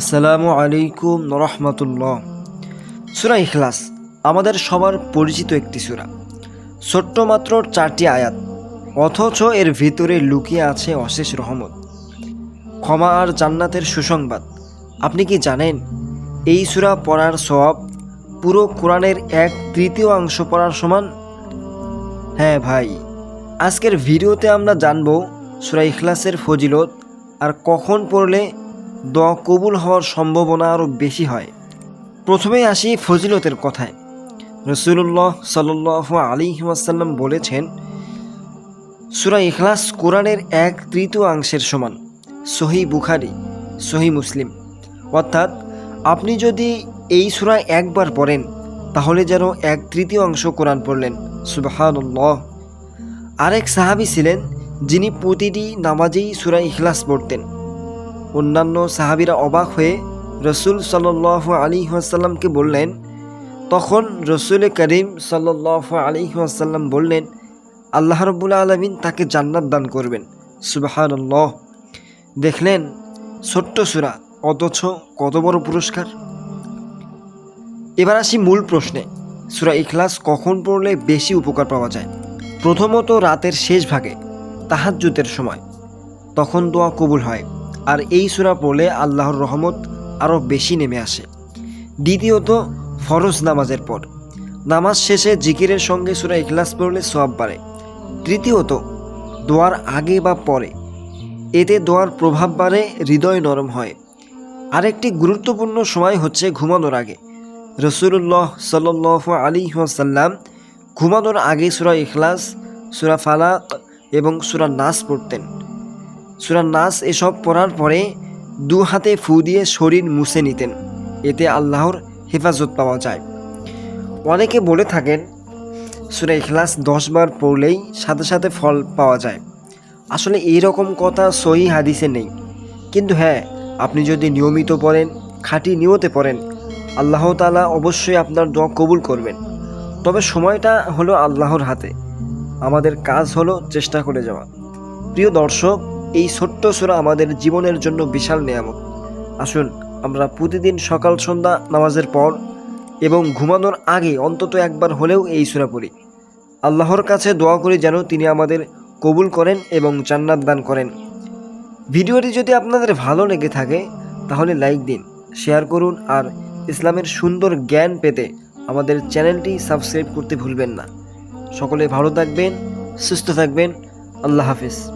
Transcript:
আসসালামু আলাইকুম রহমতুল্লাহ। সুরা ইখলাস, আমাদের সবার পরিচিত একটি সুরা। ছোট্ট মাত্র চারটি আয়াত, অথচ এর ভিতরে লুকিয়ে আছে অশেষ রহমত। ক্ষমা আর জান্নাতের সুসংবাদ, আপনি কি জানেন? এই সুরা পড়ার সব পুরো কোরআনের এক তৃতীয় অংশ পড়ার সমান? হ্যাঁ ভাই, আজকের ভিডিওতে আমরা জানব সুরা ইখলাসের ফজিলত আর কখন পড়লে দোয়া কবুল হওয়ার সম্ভাবনা আরও বেশি হয়। প্রথমেই আসি ফজিলতের কথায়। রসুল্লাহ সাল আলী ওয়াসাল্লাম বলেছেন, সুরা ইখলাস কোরআনের এক তৃতীয়াংশের সমান, সহি বুখারি, সহি মুসলিম। অর্থাৎ আপনি যদি এই সুরা একবার পড়েন, তাহলে যেন এক তৃতীয় অংশ কোরআন পড়লেন। সুবাহান্লাহ আরেক সাহাবি ছিলেন, যিনি প্রতিটি নামাজেই সুরা ইখলাস পড়তেন। অন্যান্য সাহাবিরা অবাক হয়ে রসুল সাল আলী আসাল্লামকে বললেন, তখন রসুল করিম সাল আলী আসাল্লাম বললেন, আল্লাহ রবুল্লা আলমিন তাকে জান্নাত দান করবেন। সুবাহান্লাহ দেখলেন ছোট্ট সুরা, অথচ কত বড় পুরস্কার। এবার আসি মূল প্রশ্নে, সুরা ইখলাস কখন পড়লে বেশি উপকার পাওয়া যায়? প্রথমত রাতের শেষ ভাগে তাহাজ্জুতের সময়। তখন দোয়া কবুল হয়। আর এই সুরা পড়লে আল্লাহর রহমত আরও বেশি নেমে আসে। দ্বিতীয়ত, ফরজ নামাজের পর। নামাজ শেষে জিকিরের সঙ্গে সুরা ইখলাস পড়লে সব বাড়ে। তৃতীয়ত, দোয়ার আগে বা পরে। এতে দোয়ার প্রভাব বাড়ে, হৃদয় নরম হয়। আরেকটি গুরুত্বপূর্ণ সময় হচ্ছে ঘুমানোর আগে। রসুল্লাহ সাল আলী সাল্লাম ঘুমানোর আগে সুরা ইখলাস, সুরা ফালাক এবং সুরা নাস পড়তেন। সুরা নাস এসব পড়ার পরে দু হাতে ফু দিয়ে শরীর মুছে নিতেন। এতে আল্লাহর হেফাজত পাওয়া যায়। অনেকে বলে থাকেন, সুরা ইখলাস দশবার পড়লেই সাথে সাথে ফল পাওয়া যায়। আসলে এই রকম কথা সহি হাদিসে নেই। কিন্তু হ্যাঁ আপনি যদি নিয়মিত পড়েন, খাঁটি নিয়তে পড়েন, আল্লাহ তালা অবশ্যই আপনার দোয়া কবুল করবেন। তবে সময়টা হলো আল্লাহর হাতে। আমাদের কাজ হলো চেষ্টা করে যাওয়া। প্রিয় দর্শক এই ছোট্ট সুরা আমাদের জীবনের জন্য বিশাল নিয়ামত। আসুন, আমরা প্রতিদিন সকাল, সন্ধ্যা নামাজের পর এবং ঘুমানোর আগে অন্তত একবার হলেও এই সুরা পড়ি। আল্লাহর কাছে দোয়া করি যেন তিনি আমাদের কবুল করেন এবং জান্নাত দান করেন। ভিডিওটি যদি আপনাদের ভালো লেগে থাকে, তাহলে লাইক দিন, শেয়ার করুন আর ইসলামের সুন্দর জ্ঞান পেতে আমাদের চ্যানেলটি সাবস্ক্রাইব করতে ভুলবেন না। সকলে ভালো থাকবেন, সুস্থ থাকবেন। আল্লাহ হাফিজ।